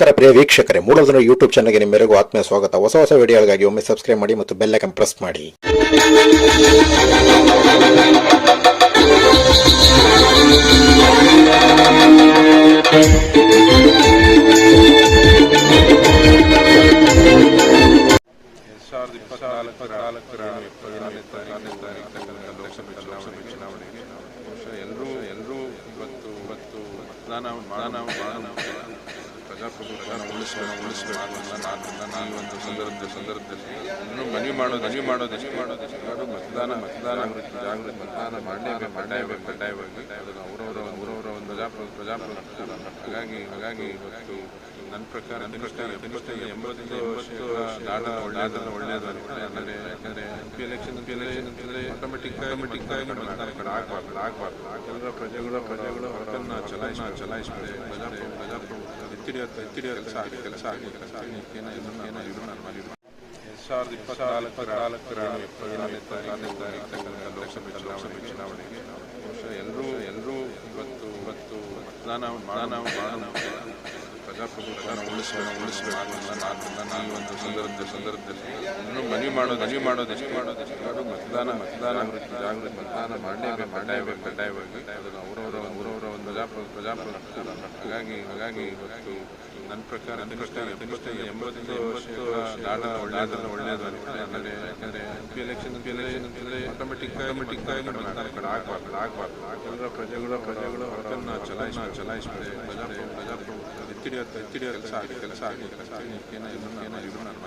ನಮಸ್ಕಾರ ಪ್ರಿಯ ವೀಕ್ಷಕರೇ ಮೂಲಧನ ಯೂಟ್ಯೂಬ್ ಚಾನಲ್ಗೆ ನಿಮ್ಮೆಲ್ಲರಿಗೂ ಆತ್ಮೀಯ ಸ್ವಾಗತ. ಹೊಸ ಹೊಸ ವಿಡಿಯೋಗಳಿಗಾಗಿ ಒಮ್ಮೆ ಸಬ್ಸ್ಕ್ರೈಬ್ ಮಾಡಿ ಮತ್ತು ಬೆಲ್ ಐಕನ್ ಪ್ರೆಸ್ ಮಾಡಿ. ಎಲ್ಲರೂ ಎಲ್ಲರೂ ಇವತ್ತು ಇವತ್ತು ನಾನು ಮಾಡೋ ಪ್ರಜಾಪ್ರಭುತ್ವನ ಮನವಿ ಮಾಡೋದು ಮನವಿ ಮಾಡೋದು ಮಾಡೋದು ಎಲ್ಲರೂ ಮತದಾನ ಮತದಾನ ಜಾಗೃತಿ ಮತದಾನ ಮಾಡಲೇಬೇಕು ಕಡ್ಡಾಯವಾಗಿ ಕಡ್ಡಾಯವಾಗಿ ಅವರವರ ಅವರವರ ಒಂದು ಪ್ರಜಾಪ್ರಭು ಹಾಗಾಗಿ ಹಾಗಾಗಿ ಇವತ್ತು ನನ್ನ ಪ್ರಕಾರ ಕನಿಷ್ಠ ಕನಿಷ್ಠ ಎಂಬತ್ತು ಎಂಬತ್ತು ನಾಡ ಒಳ್ಳೆಯದನ್ನ ಒಳ್ಳೆಯದು ಅನ್ಕೊಂಡು ಯಾಕಂದ್ರೆ M P election P election ಅಂತಂದ್ರೆ ಆಟೋಮೆಟಿಕ್ ಆಟೋಮೆಟಿಕ್ ಕಡೆ ಆಗ್ಬಾರ್ದು ಆಗ್ಬಾರ್ದು ಕೆಲವರ ಪ್ರಜೆಗಳ ಪ್ರಜೆಗಳು ಅವರನ್ನ ಚಲಾಯಿಸ ಚಲಾಯಿಸ್ತಾರೆ ಪ್ರಜಾಪ್ರಭು ಪ್ರಜಾಪ್ರಭುತ್ವ ಎತ್ತಿಡಿಯೋ ಎತ್ತಿಡಿಯೋ ಕೆಲಸ ಆಗಿ ಕೆಲಸ ಆಗಿ ಕೆಲಸ ಆಗಿ ಏನೋ ಏನೋ ಇದು ನಾನು ಮಾಡಿದ್ದು ಎರಡು ಸಾವಿರದ ಇಪ್ಪತ್ನಾಲ್ಕರ ನಾಲ್ಕರ ನಾಲ್ಕು ತಾರೀಕು ಲೋಕಸಭೆ ಚುನಾವಣೆ ಚುನಾವಣೆಗೆ ಬಹುಶಃ ಎಲ್ಲರೂ ಎಲ್ಲರೂ ಇವತ್ತು ಇವತ್ತು ಮತದಾನ ಮಾಡೋ. ಪ್ರಜಾಪ್ರಭುತ್ವನ ಉಳಿಸೋಣ ಉಳಿಸಬೇಕು ಅಂತ ನಾನು ನಾನು ಒಂದು ಸಂದರ್ಭದ ಸಂದರ್ಭದಲ್ಲಿ ಇನ್ನೂ ಮನವಿ ಮಾಡೋದು ಮನವಿ ಮಾಡೋದು ಎಷ್ಟು? ಮಾಡೋದು ಎಲ್ಲರೂ ಮತದಾನ ಮತದಾನ ಜಾಗೃತಿ ಜಾಗೃತಿ. ಮತದಾನ ಮಾಡಲೇಬೇಕು ಕಡ್ಡಾಯವಾಗಿ. ಅದನ್ನು ಅವರವರ ಅವರವರ ಒಂದು ಪ್ರಜಾಪ್ರಭು ಪ್ರಜಾಪ್ರಭುತ್ವ ಹಾಗಾಗಿ ಹಾಗಾಗಿ ಇವತ್ತು ನನ್ನ ಪ್ರಕಾರ ಕನಿಷ್ಠ ಕನಿಷ್ಠ ಎಂಬತ್ತು ಎಂಬತ್ತು ನಾಡ ಒಳ್ಳೆಯದನ್ನ ಒಳ್ಳೆಯದು ಅನ್ಕೊಂಡು ಯಾಕಂದ್ರೆ ಯಾಕಂದ್ರೆ M P election M P election ಅಂತಂದ್ರೆ ಆಟೋಮೆಟಿಕ್ ಆಟೋಮೆಟಿಕ್ ಆಗಿ ಕಡೆ ಆಗ್ಬಾರ್ದು ಪ್ರಜೆಗಳು ಕೆಲವರ ಪ್ರಜೆಗಳ ಪ್ರಜೆಗಳು ಅವರನ್ನ ಚಲಾಯಿಸ ಚಲಾಯಿಸ್ತಾರೆ ಪ್ರಜಾ ಪ್ರಜಾಪ್ರಭುತ್ವ ಎತ್ತಿಡಿಯೋ ಎತ್ತಿಡಿಯೋ ಕೆಲಸ ಆಗಿ ಕೆಲಸ ಆಗಿ ಕೆಲಸ ಆಗಿ. ಏನೋ ಇದನ್ನ ಏನೋ ಇದು ನಾನು